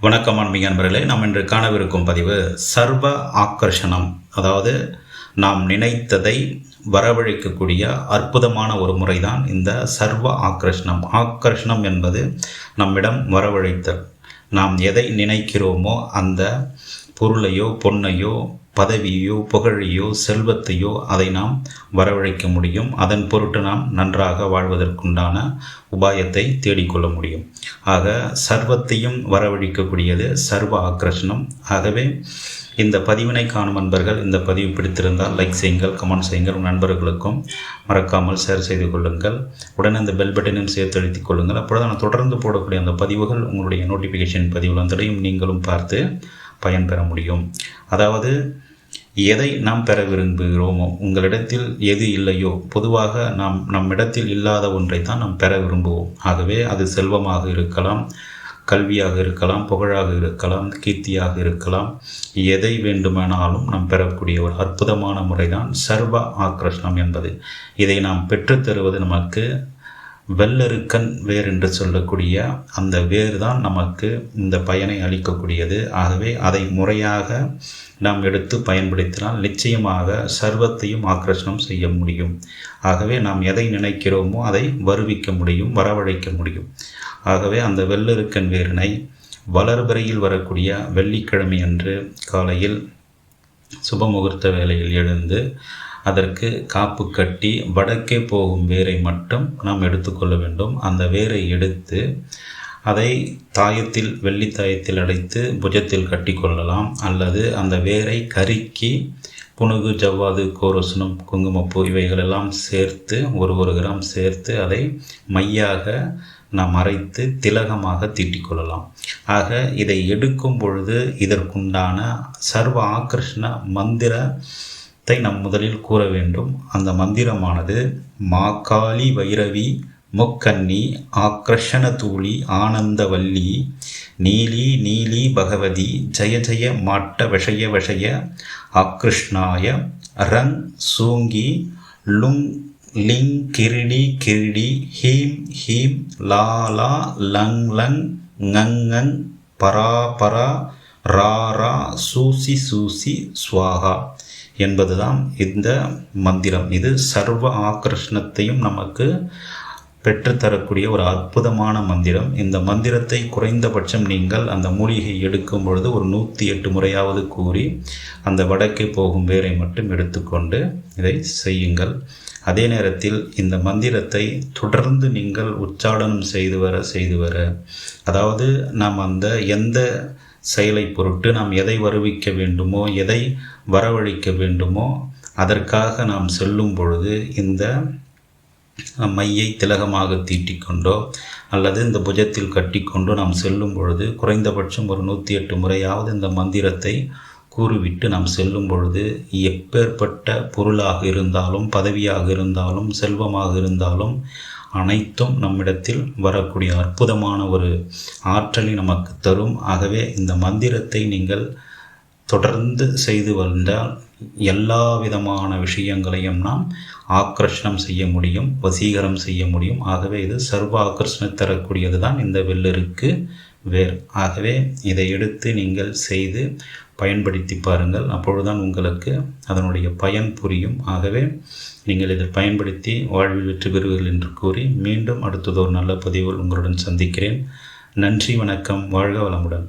வணக்கம் அன்பிக அன்பர்களே நாம் இன்று காணவிருக்கும் பதிவு சர்வ ஆக்கர்ஷணம். அதாவது நாம் நினைத்ததை வரவழைக்கக்கூடிய அற்புதமான ஒரு முறைதான் இந்த சர்வ ஆக்கர்ஷணம். ஆக்கர்ஷணம் என்பது நம்மிடம் வரவழைத்தல். நாம் எதை நினைக்கிறோமோ அந்த பொருளையோ பொன்னையோ பதவியையோ புகழையோ செல்வத்தையோ அதை நாம் வரவழைக்க முடியும். அதன் பொருட்டு நாம் நன்றாக வாழ்வதற்குண்டான உபாயத்தை தேடிக்கொள்ள முடியும். ஆக சர்வத்தையும் வரவழைக்கக்கூடியது சர்வ ஆக்ரஷனம். ஆகவே இந்த பதிவினை காணும் நண்பர்கள் இந்த பதிவு பிடித்திருந்தால் லைக் செய்யுங்கள் கமெண்ட் செய்யுங்கள். உங்கள் நண்பர்களுக்கும் மறக்காமல் ஷேர் செய்து கொள்ளுங்கள். உடனே இந்த பெல் பட்டனையும் சேர்த்து அழுத்திக் கொள்ளுங்கள். அப்பொழுது நான் தொடர்ந்து போடக்கூடிய அந்த பதிவுகள் உங்களுடைய நோட்டிஃபிகேஷன் பதிவில் வந்தடையும் நீங்களும் பார்த்து பயன்பெற முடியும். அதாவது எதை நாம் பெற விரும்புகிறோமோ உங்களிடத்தில் எது இல்லையோ பொதுவாக நாம் நம்மிடத்தில் இல்லாத ஒன்றை தான் நாம் பெற விரும்புவோம். ஆகவே அது செல்வமாக இருக்கலாம் கல்வியாக இருக்கலாம் புகழாக இருக்கலாம் கீர்த்தியாக இருக்கலாம். எதை வேண்டுமானாலும் நாம் பெறக்கூடிய ஒரு அற்புதமான முறைதான் சர்வ ஆக்ரஷ்ணம் என்பது. இதை நாம் பெற்றுத்தருவது நமக்கு வெள்ளருக்கன் வேர் என்று சொல்லக்கூடிய அந்த வேர் தான் நமக்கு இந்த பயனை அளிக்கக்கூடியது. ஆகவே அதை முறையாக நாம் எடுத்து பயன்படுத்தினால் நிச்சயமாக சர்வத்தையும் ஆக்கர்ஷணம் செய்ய முடியும். ஆகவே நாம் எதை நினைக்கிறோமோ அதை வருவிக்க முடியும் வரவழைக்க முடியும். ஆகவே அந்த வெள்ளருக்கன் வேரினை வளர்பிறையில் வரக்கூடிய வெள்ளிக்கிழமை அன்று காலையில் சுபமுகூர்த்த வேளையில் எழுந்து அதற்கு காப்பு கட்டி வடக்கே போகும் வேரை மட்டும் நாம் எடுத்துக்கொள்ள வேண்டும். அந்த வேரை எடுத்து அதை தாயத்தில் வெள்ளி தாயத்தில் அடைத்து புஜத்தில் கட்டி கொள்ளலாம். அல்லது அந்த வேரை கருக்கி புனுகு ஜவ்வாது கோரசனம் குங்குமப்பூ இவைகளெல்லாம் சேர்த்து ஒரு ஒரு கிராம் சேர்த்து அதை மையாக நாம் அரைத்து திலகமாக தீட்டிக்கொள்ளலாம் ஆக இதை எடுக்கும் பொழுது இதற்குண்டான சர்வ ஆக்கர்ஷண மந்திர நம் முதலில் கூற வேண்டும். அந்த மந்திரமானது மாக்காளி வைரவி முக்கன்னி ஆக்ரஷண தூளி ஆனந்தவல்லி நீலி நீலி பகவதி ஜய ஜய மாட்ட விஷய விஷய ஆக்ருஷ்ணாய ரங் சூங்கி லுங் லிங் கிரிடி கிரிடி ஹீம் ஹீம் லா லா லங் லங் ngங் பரா பரா ரா ரா சூசி சூசி ஸ்வாகா. என்பதுதான் இந்த மந்திரம். இது சர்வ ஆக்கர்ஷணத்தையும் நமக்கு பெற்றுத்தரக்கூடிய ஒரு அற்புதமான மந்திரம். இந்த மந்திரத்தை குறைந்தபட்சம் நீங்கள் அந்த மூலிகை எடுக்கும் பொழுது ஒரு நூற்றி எட்டு முறையாவது கூறி அந்த வடக்கே போகும் வேரை மட்டும் எடுத்துக்கொண்டு இதை செய்யுங்கள். அதே நேரத்தில் இந்த மந்திரத்தை தொடர்ந்து நீங்கள் உச்சாடனம் செய்து வர செய்து வர அதாவது நாம் அந்த எந்த செயலை பொருட்டு நாம் எதை வருவிக்க வேண்டுமோ எதை வரவழைக்க வேண்டுமோ அதற்காக நாம் செல்லும் பொழுது இந்த மையை திலகமாக தீட்டிக்கொண்டோ அல்லது இந்த புஜத்தில் கட்டிக்கொண்டோ நாம் செல்லும் பொழுது குறைந்தபட்சம் ஒரு நூற்றி எட்டு முறையாவது இந்த மந்திரத்தை கூறிவிட்டு நாம் செல்லும் பொழுது எப்பேற்பட்ட பொருளாக இருந்தாலும் பதவியாக இருந்தாலும் செல்வமாக இருந்தாலும் அனைத்தும் நம்மிடத்தில் வரக்கூடிய அற்புதமான ஒரு ஆற்றலை நமக்கு தரும். ஆகவே இந்த மந்திரத்தை நீங்கள் தொடர்ந்து செய்து வந்தால் எல்லா விதமான விஷயங்களையும் நாம் ஆக்கர்ஷணம் செய்ய முடியும் வசீகரம் செய்ய முடியும். ஆகவே இது சர்வ ஆக்கர்ஷணம் தரக்கூடியது தான் இந்த வெள்ளருக்கு வேர் ஆகவே இதை எடுத்து நீங்கள் செய்து பயன்படுத்தி பாருங்கள். அப்பொழுதுதான் உங்களுக்கு அதனுடைய பயன் புரியும். ஆகவே நீங்கள் இதை பயன்படுத்தி வாழ்வில் வெற்றி பெறுவீர்கள் என்று கூறி மீண்டும் அடுத்ததொரு நல்ல பதிவில் உங்களுடன் சந்திக்கிறேன். நன்றி வணக்கம். வாழ்க வளமுடன்.